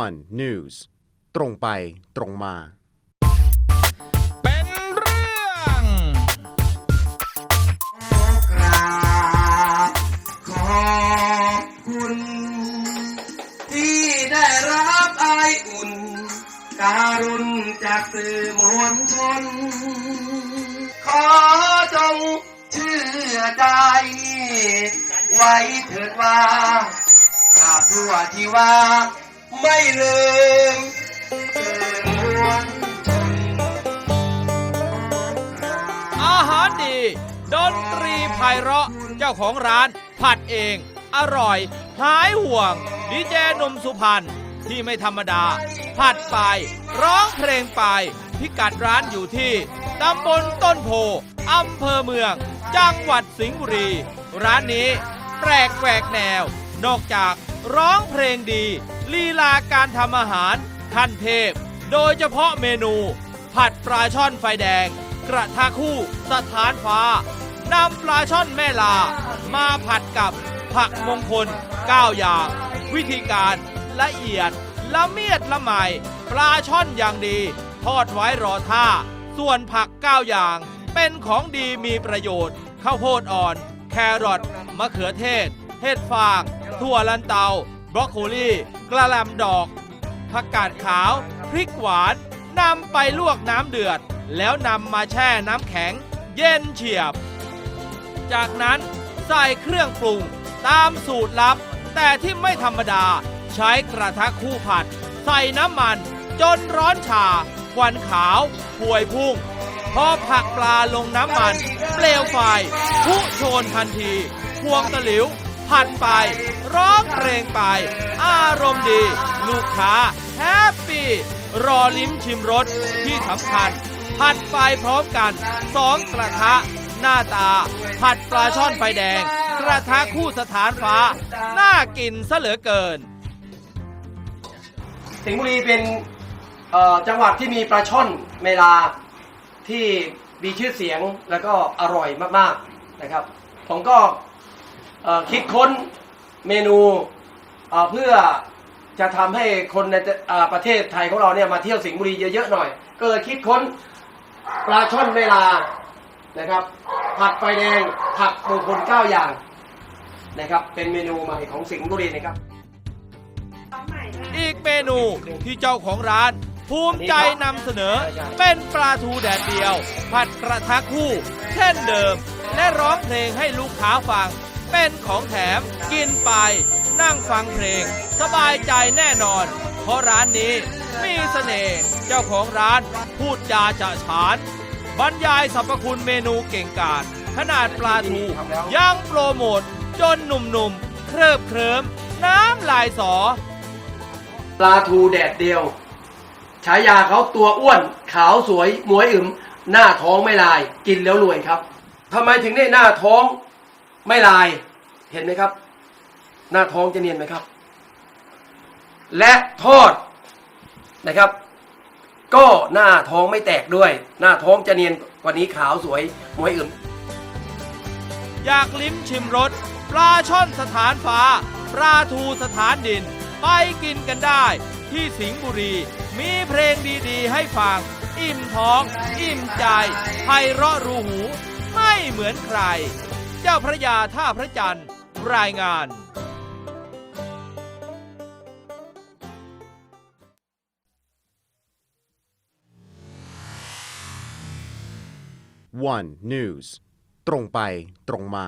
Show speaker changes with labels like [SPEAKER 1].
[SPEAKER 1] one news ตรงไปตรงมา
[SPEAKER 2] เป็นเรื่อง
[SPEAKER 3] กราบขอบคุณที่ได้รับไออุ่น การุณจากสื่อมวลชน ขอจงเชื่อใจ ไว้เถิดว่าตราบทั่วที่ว่า ไม่ลืมอมวลชน
[SPEAKER 2] อาหารดี ดนตรีไพเราะ เจ้าของร้าน ผัดเอง อร่อย หายห่วง ดีเจหนุ่มสุพรรณที่ไม่ธรรมดา ผัดไป ร้องเพลงไป พิกัดร้านอยู่ที่ตำบลต้นโพอำเภอเมือง จังหวัดสิงห์บุรี ร้านนี้แปลกแหวกแนว นอกจาก ร้องเพลงดี ลีลาการทำอาหารขั้นเทพ โดยเฉพาะเมนู ผัดปลาช่อนไฟแดง กระทะคู่สถานฟ้านำปลาช่อนแม่ลา มาผัดกับผักมงคล9อย่าง วิธีการละเอียดละเมียดละไมปลาช่อนอย่างดี ทอดไว้รอท่า ส่วนผัก 9 อย่าง เป็นของดีมีประโยชน์ ข้าวโพดอ่อน แครอทมะเขือเทศ เห็ดฟาง ถั่วลันเตาบรอกโคลีกระหลำดอกผักกาดขาว พริกหวานนำไปลวกน้ำเดือด แล้วนำมาแช่น้ำแข็ง เย็นเฉียบ จากนั้นใส่เครื่องปรุงตามสูตรลับ แต่ที่ไม่ธรรมดาใช้กระทะคู่ผัด ใส่น้ำมัน จนร้อนชาควันขาวพวยพุ่ง พอผักปลาลงน้ำมัน เปลวไฟพุโชนทันทีพวงตะหลิว ผัดไป ร้องเพลงไป อารมณ์ดี ลูกค้าแฮปปี้รอลิ้มชิมรสที่สำคัญ ผัดไปพร้อมกันสองกระทะ หน้าตา ผัดปลาช่อนไฟแดง กระทะคู่สถานฟ้า น่ากินซะเหลือเกิน
[SPEAKER 3] สิงห์บุรีเป็นเอ่อจังหวัดที่มีปลาช่อนเมลาที่มีชื่อเสียงแล้วก็อร่อยมากๆนะครับ ผมก็ คิดค้นเมนูเอ่อเพื่อจะทำให้คนในเอ่อประเทศไทยของเราเนี่ยมาเที่ยวสิงห์บุรีเยอะๆหน่อย ก็เลยคิดค้นปลาช่อนเมลานะครับผัดไฟแดงผักมงคลเก้าอย่างนะครับ เป็นเมนูใหม่ของสิงห์บุรีนะครับ
[SPEAKER 2] อีกเมนูที่เจ้าของร้าน ภูมิใจนำเสนอ เป็นปลาทูแดดเดียว ผัดกระทะคู่ เช่นเดิม และร้องเพลงให้ลูกค้าฟัง เป็นของแถมกินไป นั่งฟังเพลง สบายใจแน่นอน เพราะร้านนี้มีเสน่ห์เจ้าของร้านพูดจาจะฉาน บรรยายสรรพคุณเมนูเก่งกาจขนาดปลาทูยังโปรโมท จนหนุ่มๆ เคลิบเคลิ้มน้ำลายสอ
[SPEAKER 3] ปลาทูแดดเดียว ฉายาเขาตัวอ้วน ขาวสวยหมวยอึมหน้าท้องไม่ลาย กินแล้วรวยครับทำไมถึงได้หน้าท้อง ไม่ลายเห็นไหมครับ หน้าท้องจะเนียนไหมครับ และทอดนะครับ ก็หน้าท้องไม่แตกด้วย หน้าท้องจะเนียนกว่านี้ขาวสวยมวยอึม
[SPEAKER 2] อยากลิ้มชิมรสปลาช่อนสถานฟ้า ปลาทูสถานดิน ไปกินกันได้ ที่สิงห์บุรี มีเพลงดีๆ ให้ฟัง อิ่มท้อง อิ่มใจไพเราะรูหู ไม่เหมือนใคร เจ้าพระยาท่าพระจันทร์ รายงาน
[SPEAKER 1] one news ตรงไปตรงมา